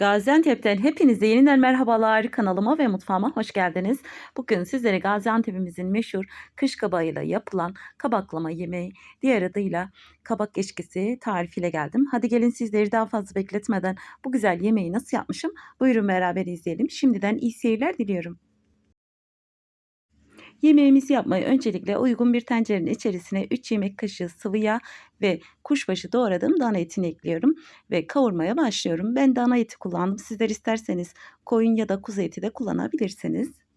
Gaziantep'ten hepinize yeniden merhabalar kanalıma ve mutfağıma hoş geldiniz. Bugün sizlere Gaziantep'imizin meşhur kış kabağıyla yapılan kabaklama yemeği diğer adıyla kabak eşkisi tarifiyle geldim. Hadi gelin sizleri daha fazla bekletmeden bu güzel yemeği nasıl yapmışım buyurun beraber izleyelim. Şimdiden iyi seyirler diliyorum. Yemeğimizi yapmaya öncelikle uygun bir tencerenin içerisine 3 yemek kaşığı sıvı yağ ve kuşbaşı doğradığım dana etini ekliyorum ve kavurmaya başlıyorum. Ben dana eti kullandım. Sizler isterseniz koyun ya da kuzu eti de kullanabilirsiniz.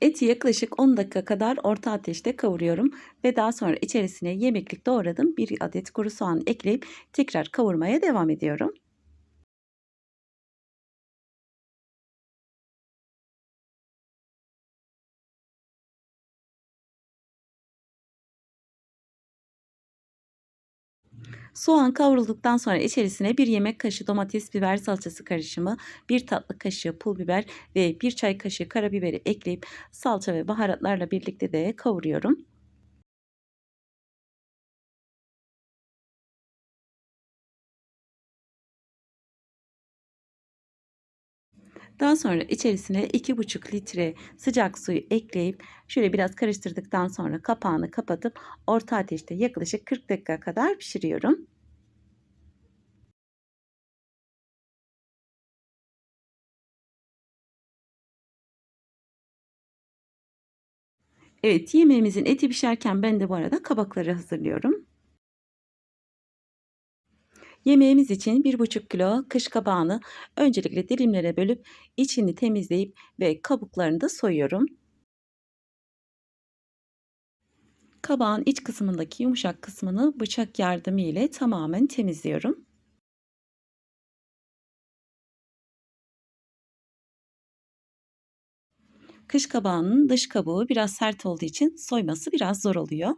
Eti yaklaşık 10 dakika kadar orta ateşte kavuruyorum ve daha sonra içerisine yemeklik doğradığım bir adet kuru soğan ekleyip tekrar kavurmaya devam ediyorum. Soğan kavrulduktan sonra içerisine 1 yemek kaşığı domates biber salçası karışımı, 1 tatlı kaşığı pul biber ve 1 çay kaşığı karabiberi ekleyip salça ve baharatlarla birlikte de kavuruyorum. Daha sonra içerisine 2,5 litre sıcak suyu ekleyip şöyle biraz karıştırdıktan sonra kapağını kapatıp orta ateşte yaklaşık 40 dakika kadar pişiriyorum. Evet, yemeğimizin eti pişerken ben de bu arada kabakları hazırlıyorum. Yemeğimiz için 1,5 kilo kış kabağını öncelikle dilimlere bölüp içini temizleyip ve kabuklarını da soyuyorum. Kabağın iç kısmındaki yumuşak kısmını bıçak yardımı ile tamamen temizliyorum. Kış kabağının dış kabuğu biraz sert olduğu için soyması biraz zor oluyor.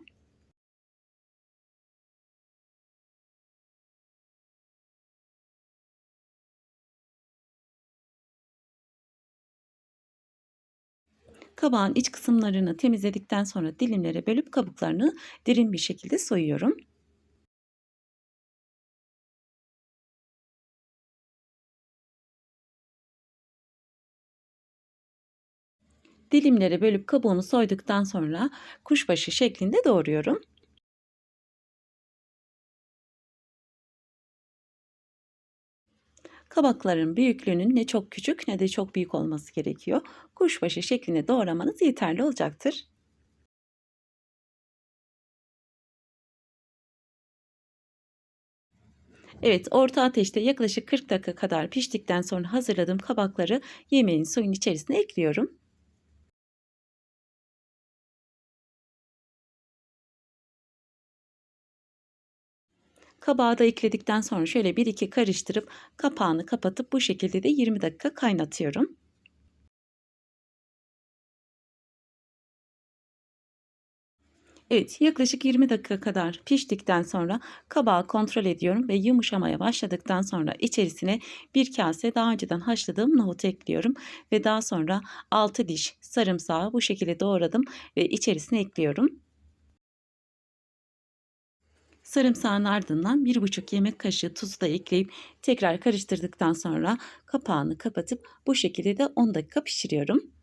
Kabağın iç kısımlarını temizledikten sonra dilimlere bölüp kabuklarını derin bir şekilde soyuyorum. Dilimlere bölüp kabuğunu soyduktan sonra kuşbaşı şeklinde doğruyorum. Kabakların büyüklüğünün ne çok küçük ne de çok büyük olması gerekiyor. Kuşbaşı şeklinde doğramanız yeterli olacaktır. Evet, orta ateşte yaklaşık 40 dakika kadar piştikten sonra hazırladığım kabakları yemeğin suyun içerisine ekliyorum. Kabağı da ekledikten sonra şöyle 1-2 karıştırıp kapağını kapatıp bu şekilde de 20 dakika kaynatıyorum. Evet, yaklaşık 20 dakika kadar piştikten sonra kabağı kontrol ediyorum ve yumuşamaya başladıktan sonra içerisine bir kase daha önceden haşladığım nohut ekliyorum ve daha sonra 6 diş sarımsağı bu şekilde doğradım ve içerisine ekliyorum. Sarımsağın ardından 1,5 yemek kaşığı tuzu da ekleyip tekrar karıştırdıktan sonra kapağını kapatıp bu şekilde de 10 dakika pişiriyorum.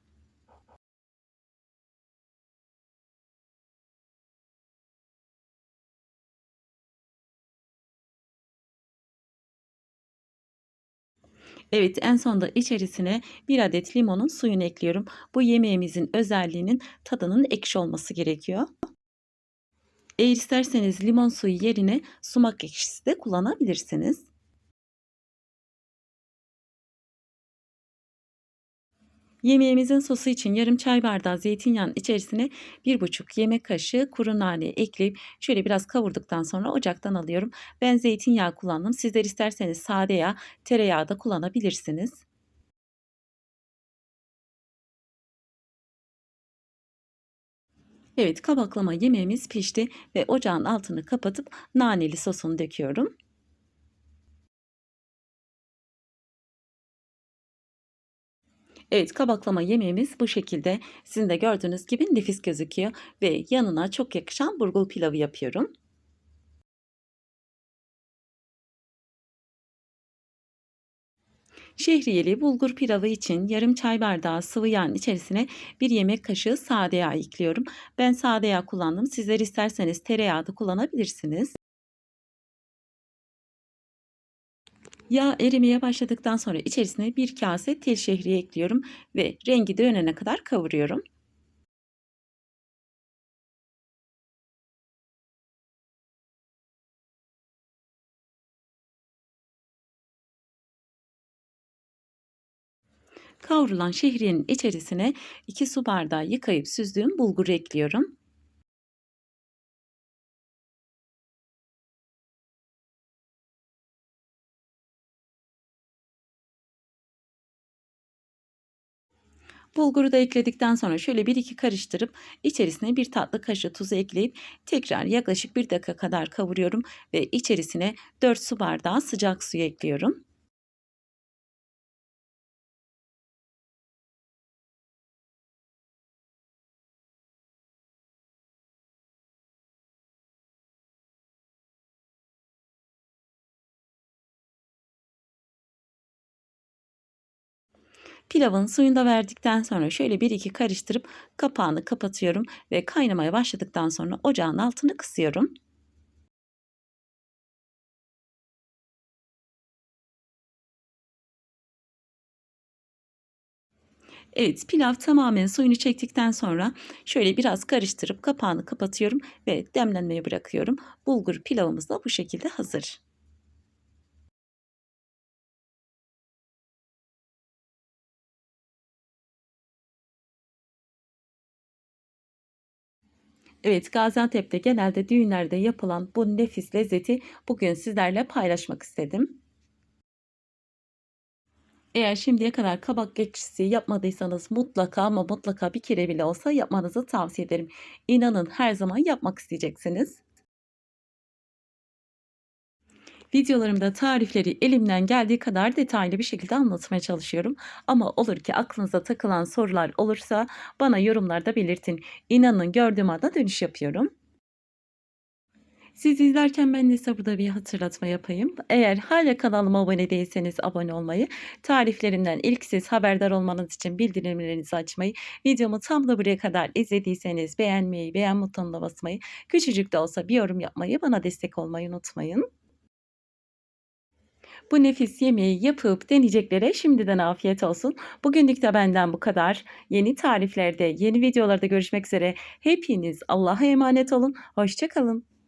Evet, en sonda içerisine 1 adet limonun suyunu ekliyorum. Bu yemeğimizin özelliğinin tadının ekşi olması gerekiyor. Eğer isterseniz limon suyu yerine sumak ekşisi de kullanabilirsiniz. Yemeğimizin sosu için yarım çay bardağı zeytinyağının içerisine 1,5 yemek kaşığı kuru nane ekleyip şöyle biraz kavurduktan sonra ocaktan alıyorum. Ben zeytinyağı kullandım. Sizler isterseniz sade yağ, tereyağı da kullanabilirsiniz. Evet, kabaklama yemeğimiz pişti ve ocağın altını kapatıp naneli sosunu döküyorum. Evet kabaklama yemeğimiz bu şekilde. Sizin de gördüğünüz gibi nefis gözüküyor ve yanına çok yakışan burgul pilavı yapıyorum. Şehriyeli bulgur pilavı için yarım çay bardağı sıvı yağın içerisine bir yemek kaşığı sade yağ ekliyorum. Ben sade yağ kullandım. Sizler isterseniz tereyağı da kullanabilirsiniz. Yağ erimeye başladıktan sonra içerisine bir kase tel şehriye ekliyorum ve rengi dönene kadar kavuruyorum. Kavrulan şehriyenin içerisine 2 su bardağı yıkayıp süzdüğüm bulguru ekliyorum. Bulguru da ekledikten sonra şöyle bir iki karıştırıp içerisine bir tatlı kaşığı tuzu ekleyip tekrar yaklaşık bir dakika kadar kavuruyorum ve içerisine 4 su bardağı sıcak suyu ekliyorum. Pilavın suyunu da verdikten sonra şöyle bir iki karıştırıp kapağını kapatıyorum ve kaynamaya başladıktan sonra ocağın altını kısıyorum. Evet, pilav tamamen suyunu çektikten sonra şöyle biraz karıştırıp kapağını kapatıyorum ve demlenmeye bırakıyorum. Bulgur pilavımız da bu şekilde hazır. Evet, Gaziantep'te genelde düğünlerde yapılan bu nefis lezzeti bugün sizlerle paylaşmak istedim. Eğer şimdiye kadar kabak ekşisi yapmadıysanız mutlaka ama mutlaka bir kere bile olsa yapmanızı tavsiye ederim. İnanın her zaman yapmak isteyeceksiniz. Videolarımda tarifleri elimden geldiği kadar detaylı bir şekilde anlatmaya çalışıyorum. Ama olur ki aklınıza takılan sorular olursa bana yorumlarda belirtin. İnanın gördüğüm anda dönüş yapıyorum. Siz izlerken ben de size burada bir hatırlatma yapayım. Eğer hala kanalıma abone değilseniz abone olmayı, tariflerimden ilk siz haberdar olmanız için bildirimlerinizi açmayı, videomu tam da buraya kadar izlediyseniz beğenmeyi, beğen butonuna basmayı, küçücük de olsa bir yorum yapmayı, bana destek olmayı unutmayın. Bu nefis yemeği yapıp deneyeceklere şimdiden afiyet olsun. Bugünlük de benden bu kadar. Yeni tariflerde, yeni videolarda görüşmek üzere. Hepiniz Allah'a emanet olun. Hoşçakalın.